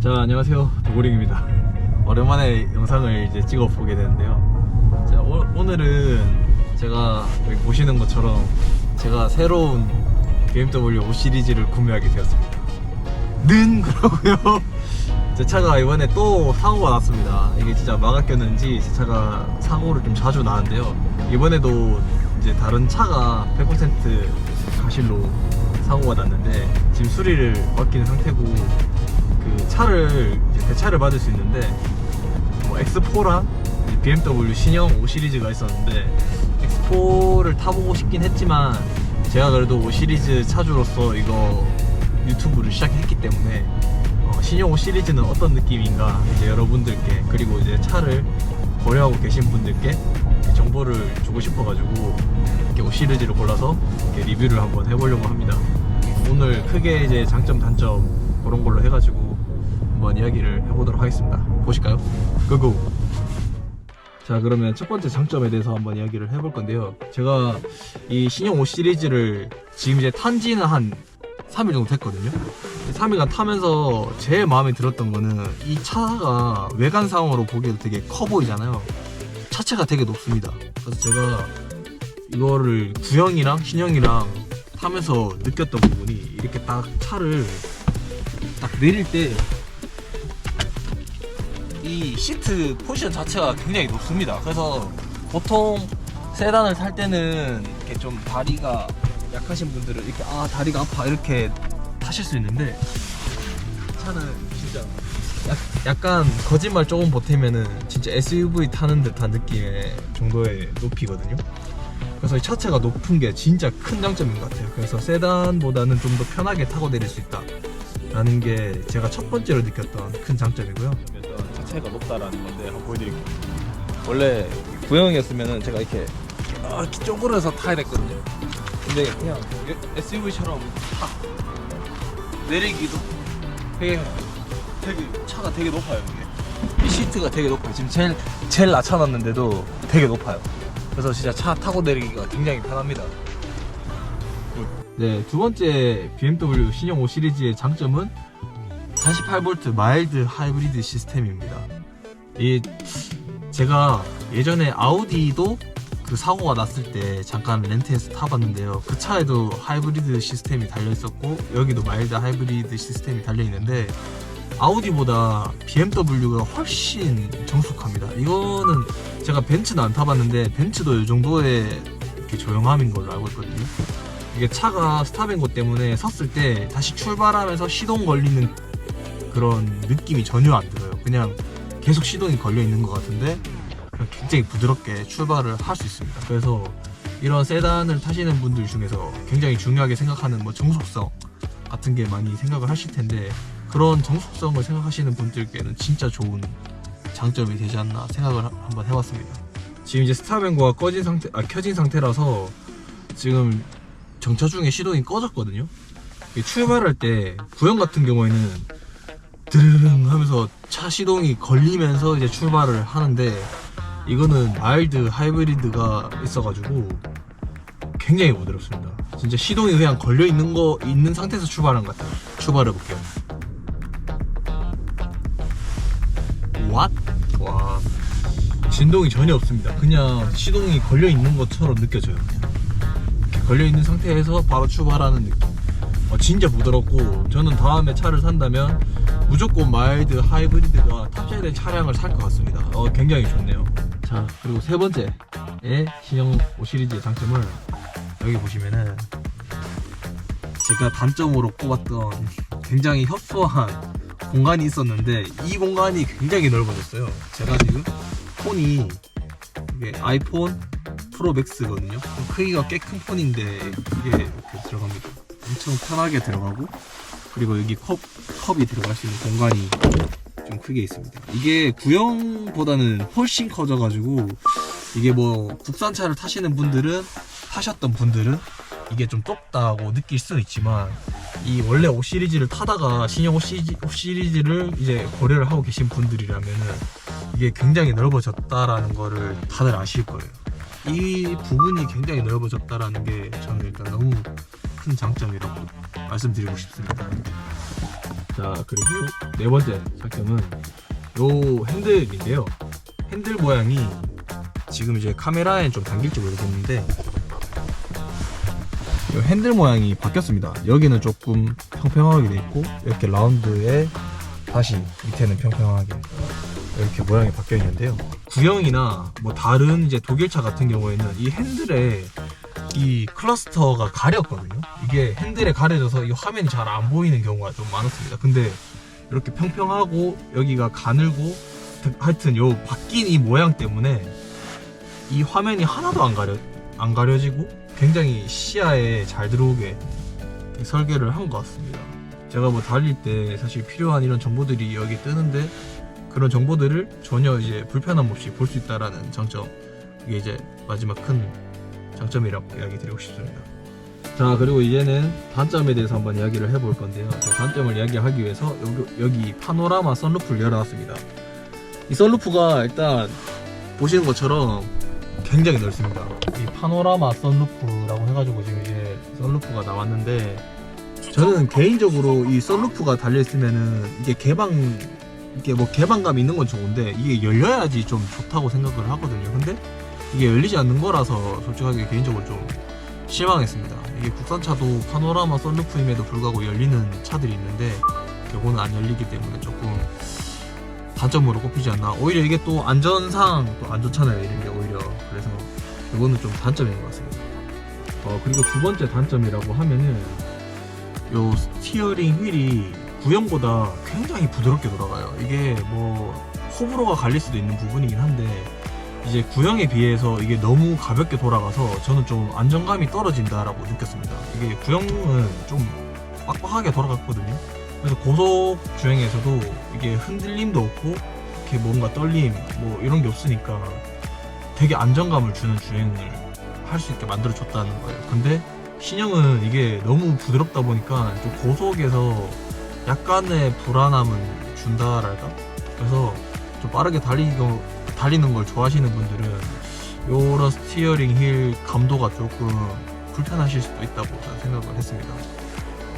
자 안녕하세요. 도고링입니다. 오랜만에 영상을 이제 찍어 보게 되는데요. 자 오, 오늘은 제가 여기 보시는 것처럼 제가 새로운 BMW 5 시리즈를 구매하게 되었습니다. 는 그러고요. 제 차가 이번에 또 사고가 났습니다. 이게 진짜 막아꼈는지 제 차가 사고를 좀 자주 나는데요. 이번에도 이제 다른 차가 100% 가실로 사고가 났는데 지금 수리를 맡긴 상태고 그 차를 이제 대차를 받을 수 있는데 뭐 X4랑 BMW 신형 5 시리즈가 있었는데 X4를 타보고 싶긴 했지만 제가 그래도 5 시리즈 차주로서 이거 유튜브를 시작했기 때문에 어, 신형 5 시리즈는 어떤 느낌인가 이제 여러분들께 그리고 이제 차를 거래하고 계신 분들께 정보를 주고 싶어가지고 이렇게 5 시리즈를 골라서 이렇게 리뷰를 한번 해보려고 합니다. 오늘 크게 이제 장점 단점 그런 걸로 해가지고 한번 이야기를 해보도록 하겠습니다. 보실까요? 고고. 자 그러면 첫 번째 장점에 대해서 한번 이야기를 해볼 건데요. 제가 이 신형 5 시리즈를 지금 이제 탄 지는 한 3일 정도 됐거든요. 3일간 타면서 제일 마음에 들었던 거는 이 차가 외관상으로 보기에도 되게 커 보이잖아요. 차체가 되게 높습니다. 그래서 제가 이거를 구형이랑 신형이랑 타면서 느꼈던 부분이 이렇게 딱 차를 딱 내릴 때 이 시트 포지션 자체가 굉장히 높습니다. 그래서 보통 세단을 탈 때는 이렇게 좀 다리가 약하신 분들은 이렇게 아 다리가 아파 이렇게 타실 수 있는데 차는 진짜 약, 약간 거짓말 조금 보태면은 진짜 SUV 타는 듯한 느낌의 정도의 높이거든요. 그래서 이 차체가 높은 게 진짜 큰 장점인 것 같아요. 그래서 세단보다는 좀 더 편하게 타고 내릴 수 있다. 라는 게 제가 첫 번째로 느꼈던 큰 장점이고요. 차체가 높다라는 건데 한번 보여드릴게요. 원래 구형이었으면은 제가 이렇게 아, 이렇게 쪼그려서 타야 됐거든요. 근데 그냥 SUV처럼 탁 내리기도 되게 되게 차가 되게 높아요 이게 이 시트가 되게 높아요 지금 제일 제일 낮춰놨는데도 되게 높아요 그래서 진짜 차 타고 내리기가 굉장히 편합니다 네 두 번째 BMW 신형 5 시리즈의 장점은 48V 마일드 하이브리드 시스템입니다 이 제가 예전에 아우디도 그 사고가 났을 때 잠깐 렌트해서 타봤는데요. 그 차에도 하이브리드 시스템이 달려 있었고 여기도 마일드 하이브리드 시스템이 달려 있는데 아우디보다 BMW가 훨씬 정숙합니다. 이거는 제가 벤츠는 안 타봤는데 벤츠도 이 정도의 조용함인 걸로 알고 있거든요. 이게 차가 스탑앤고 때문에 섰을 때 다시 출발하면서 시동 걸리는 그런 느낌이 전혀 안 들어요. 그냥 계속 시동이 걸려 있는 것 같은데 굉장히 부드럽게 출발을 할 수 있습니다. 그래서 이런 세단을 타시는 분들 중에서 굉장히 중요하게 생각하는 뭐 정속성 같은 게 많이 생각을 하실 텐데 그런 정속성을 생각하시는 분들께는 진짜 좋은 장점이 되지 않나 생각을 하- 한번 해봤습니다. 지금 이제 스타뱅고가 꺼진 상태, 아, 켜진 상태라서 지금 정차 중에 시동이 꺼졌거든요. 출발할 때 구형 같은 경우에는 드르릉 하면서 차 시동이 걸리면서 이제 출발을 하는데 이거는 마일드 하이브리드가 있어가지고 굉장히 부드럽습니다. 진짜 시동이 그냥 걸려 있는 거 있는 상태에서 출발한 것 같아요. 출발해 볼게요. What? 와 진동이 전혀 없습니다. 그냥 시동이 걸려 있는 것처럼 느껴져요. 그냥. 이렇게 걸려 있는 상태에서 바로 출발하는 느낌. 어, 진짜 부드럽고 저는 다음에 차를 산다면 무조건 마일드 하이브리드가 탑재된 차량을 살 것 같습니다. 어, 굉장히 좋네요. 자 그리고 세 번째의 신형 5 시리즈의 장점을 여기 보시면은 제가 단점으로 꼽았던 굉장히 협소한 공간이 있었는데 이 공간이 굉장히 넓어졌어요. 제가 지금 폰이 이게 아이폰 프로 맥스거든요. 크기가 꽤 큰 폰인데 이게 이렇게 들어갑니다. 엄청 편하게 들어가고 그리고 여기 컵 컵이 들어갈 수 있는 공간이 좀 크게 있습니다. 이게 구형보다는 훨씬 커져가지고 이게 뭐 국산차를 타시는 분들은 타셨던 분들은 이게 좀 좁다고 느낄 수는 있지만 이 원래 5 시리즈를 타다가 신형 5 시리즈, 5 시리즈를 이제 고려를 하고 계신 분들이라면은 이게 굉장히 넓어졌다라는 거를 다들 아실 거예요. 이 부분이 굉장히 넓어졌다라는 게 저는 일단 너무 큰 장점이라고 말씀드리고 싶습니다. 자 그리고 네 번째 장점은 요 핸들인데요. 핸들 모양이 지금 이제 카메라에 좀 담길지 모르겠는데 요 핸들 모양이 바뀌었습니다. 여기는 조금 평평하게 돼 있고 이렇게 라운드에 다시 밑에는 평평하게 이렇게 모양이 바뀌어 있는데요. 구형이나 뭐 다른 이제 독일차 같은 경우에는 이 핸들에 이 클러스터가 가렸거든요. 이게 핸들에 가려져서 이 화면이 잘 안 보이는 경우가 좀 많았습니다. 근데 이렇게 평평하고 여기가 가늘고 하여튼 요 바뀐 이 모양 때문에 이 화면이 하나도 안 가려 안 가려지고 굉장히 시야에 잘 들어오게 설계를 한 것 같습니다. 제가 뭐 달릴 때 사실 필요한 이런 정보들이 여기 뜨는데 그런 정보들을 전혀 이제 불편함 없이 볼 수 있다라는 장점 이게 이제 마지막 큰 장점이라고 이야기 드리고 싶습니다. 자 그리고 이제는 단점에 대해서 한번 이야기를 해볼 건데요. 그 단점을 이야기하기 위해서 여기, 여기 파노라마 썬루프를 열어놨습니다. 이 썬루프가 일단 보시는 것처럼 굉장히 넓습니다. 이 파노라마 썬루프라고 해가지고 지금 이제 썬루프가 나왔는데 저는 개인적으로 이 썬루프가 달려 있으면은 이게 개방 이게 뭐 개방감 있는 건 좋은데 이게 열려야지 좀 좋다고 생각을 하거든요. 근데 이게 열리지 않는 거라서 솔직하게 개인적으로 좀 실망했습니다. 이게 국산차도 파노라마 썬루프임에도 불구하고 열리는 차들이 있는데 요거는 안 열리기 때문에 조금 단점으로 꼽히지 않나. 오히려 이게 또 안전상 또안 좋잖아요. 이런 게 오히려. 그래서 이거는 좀 단점인 것 같습니다. 어, 그리고 두 번째 단점이라고 하면은 요 스티어링 휠이 구형보다 굉장히 부드럽게 돌아가요. 이게 뭐 호불호가 갈릴 수도 있는 부분이긴 한데 이제 구형에 비해서 이게 너무 가볍게 돌아가서 저는 좀 안정감이 떨어진다라고 느꼈습니다. 이게 구형은 좀 빡빡하게 돌아갔거든요. 그래서 고속 주행에서도 이게 흔들림도 없고 이렇게 뭔가 떨림 뭐 이런 게 없으니까 되게 안정감을 주는 주행을 할 수 있게 만들어 줬다는 거예요. 근데 신형은 이게 너무 부드럽다 보니까 좀 고속에서 약간의 불안함을 준다랄까? 그래서 좀 빠르게 달리고, 달리는 걸 좋아하시는 분들은 요런 스티어링 힐 감도가 조금 불편하실 수도 있다고 저는 생각을 했습니다.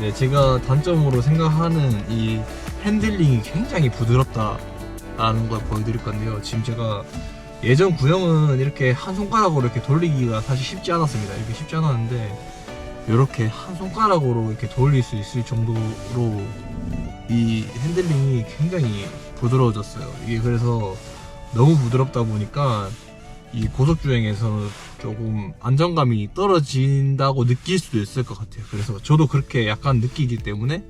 네, 제가 단점으로 생각하는 이 핸들링이 굉장히 부드럽다라는 걸 보여드릴 건데요. 지금 제가 예전 구형은 이렇게 한 손가락으로 이렇게 돌리기가 사실 쉽지 않았습니다. 이렇게 쉽지 않았는데 이렇게 한 손가락으로 이렇게 돌릴 수 있을 정도로 이 핸들링이 굉장히 부드러워졌어요. 이게 그래서 너무 부드럽다 보니까 이 고속 주행에서 조금 안정감이 떨어진다고 느낄 수도 있을 것 같아요. 그래서 저도 그렇게 약간 느끼기 때문에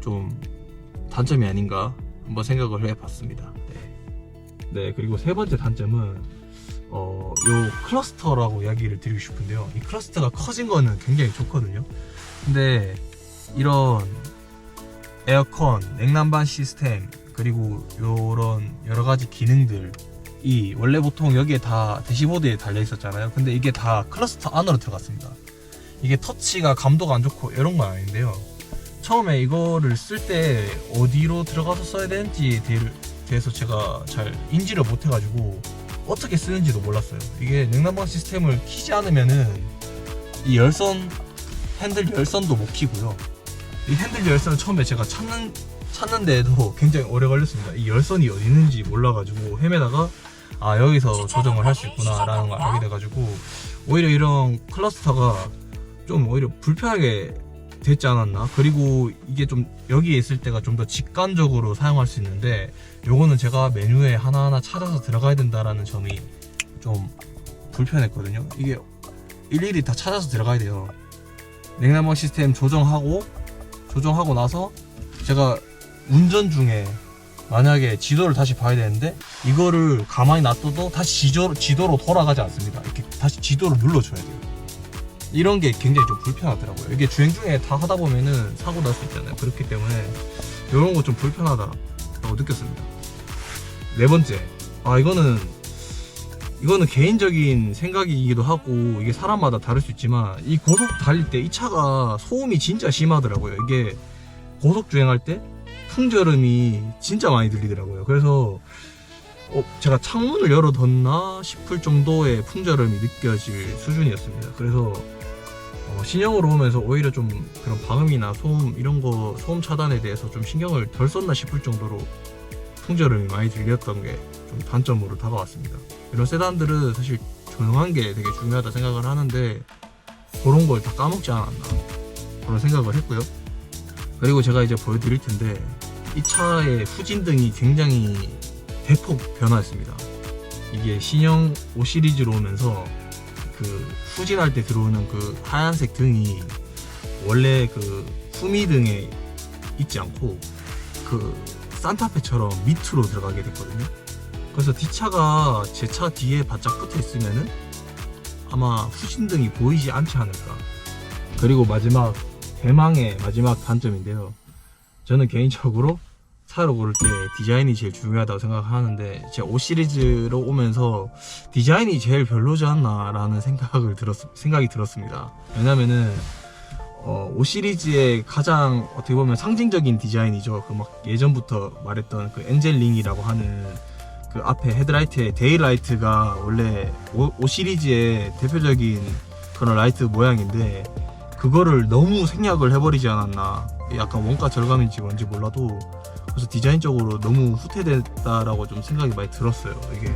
좀 단점이 아닌가 한번 생각을 해봤습니다. 네. 네, 그리고 세 번째 단점은 어, 요 클러스터라고 이야기를 드리고 싶은데요. 이 클러스터가 커진 거는 굉장히 좋거든요. 근데 이런 에어컨, 냉난방 시스템, 그리고 요런 여러 가지 기능들이 원래 보통 여기에 다 대시보드에 달려 있었잖아요. 근데 이게 다 클러스터 안으로 들어갔습니다. 이게 터치가 감도가 안 좋고 이런 건 아닌데요. 처음에 이거를 쓸 때 어디로 들어가서 써야 되는지 대해서 제가 잘 인지를 못 해가지고 어떻게 쓰는지도 몰랐어요. 이게 냉난방 시스템을 키지 않으면은 이 열선 핸들 열선도 못 키고요. 이 핸들 열선을 처음에 제가 찾는 찾는데도 굉장히 오래 걸렸습니다. 이 열선이 어디 있는지 몰라가지고 헤매다가 아 여기서 조정을 할 수 있구나라는 걸 알게 돼가지고 오히려 이런 클러스터가 좀 오히려 불편하게 됐지 않았나? 그리고 이게 좀 여기에 있을 때가 좀 더 직관적으로 사용할 수 있는데 요거는 제가 메뉴에 하나하나 찾아서 들어가야 된다라는 점이 좀 불편했거든요. 이게 일일이 다 찾아서 들어가야 돼요. 냉난방 시스템 조정하고 조정하고 나서 제가 운전 중에 만약에 지도를 다시 봐야 되는데 이거를 가만히 놔둬도 다시 지도, 지도로 돌아가지 않습니다 이렇게 다시 지도를 눌러줘야 돼요 이런 게 굉장히 좀 불편하더라고요. 이게 주행 중에 다 하다 보면은 사고 날 수 있잖아요. 그렇기 때문에 이런 거 좀 불편하다라고 느꼈습니다. 네 번째, 아 이거는 이거는 개인적인 생각이기도 하고 이게 사람마다 다를 수 있지만 이 고속 달릴 때 이 차가 소음이 진짜 심하더라고요. 이게 고속 주행할 때 풍절음이 진짜 많이 들리더라고요. 그래서 어, 제가 창문을 열어뒀나 싶을 정도의 풍절음이 느껴질 수준이었습니다. 그래서 어, 신형으로 오면서 오히려 좀 그런 방음이나 소음 이런 거 소음 차단에 대해서 좀 신경을 덜 썼나 싶을 정도로 풍절음이 많이 들렸던 게 좀 단점으로 다가왔습니다. 이런 세단들은 사실 조용한 게 되게 중요하다 생각을 하는데 그런 걸 다 까먹지 않았나 그런 생각을 했고요. 그리고 제가 이제 보여드릴 텐데 이 차의 후진등이 굉장히 대폭 변화했습니다. 이게 신형 5 시리즈로 오면서 그 후진할 때 들어오는 그 하얀색 등이 원래 그 후미등에 있지 않고 그 산타페처럼 밑으로 들어가게 됐거든요. 그래서 뒷차가 제 차 뒤에 바짝 붙어 있으면은 아마 후진등이 보이지 않지 않을까. 그리고 마지막 대망의 마지막 단점인데요. 저는 개인적으로 차를 고를 때 디자인이 제일 중요하다고 생각하는데 제 5 시리즈로 오면서 디자인이 제일 별로지 않나라는 생각을 들었 생각이 들었습니다. 왜냐면은 어, 5 시리즈의 가장 어떻게 보면 상징적인 디자인이죠. 그 막 예전부터 말했던 그 엔젤링이라고 하는 그 앞에 헤드라이트에 데이라이트가 원래 5, 5 시리즈의 대표적인 그런 라이트 모양인데 그거를 너무 생략을 해버리지 않았나. 약간 원가 절감인지 뭔지 몰라도 그래서 디자인적으로 너무 후퇴됐다라고 좀 생각이 많이 들었어요. 이게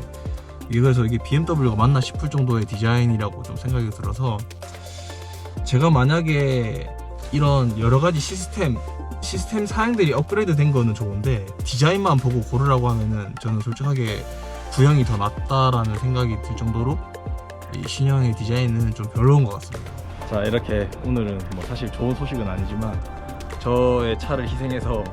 그래서 이게 BMW가 맞나 싶을 정도의 디자인이라고 좀 생각이 들어서 제가 만약에 이런 여러 가지 시스템 시스템 사양들이 업그레이드 된 거는 좋은데 디자인만 보고 고르라고 하면은 저는 솔직하게 구형이 더 낫다라는 생각이 들 정도로 이 신형의 디자인은 좀 별로인 것 같습니다. 자 이렇게 오늘은 뭐 사실 좋은 소식은 아니지만 저의 차를 희생해서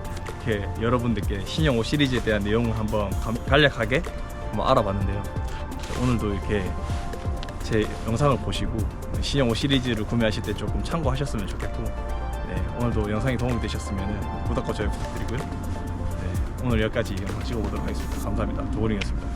이렇게 여러분들께 신형 5 시리즈에 대한 내용을 한번 감- 간략하게 한번 알아봤는데요. 자, 오늘도 이렇게 제 영상을 보시고 신형 5 시리즈를 구매하실 때 조금 참고하셨으면 좋겠고 네, 오늘도 영상이 도움이 되셨으면 구독과 좋아요 부탁드리고요. 네, 오늘 여기까지 영상 찍어보도록 하겠습니다. 감사합니다. 도우링이었습니다.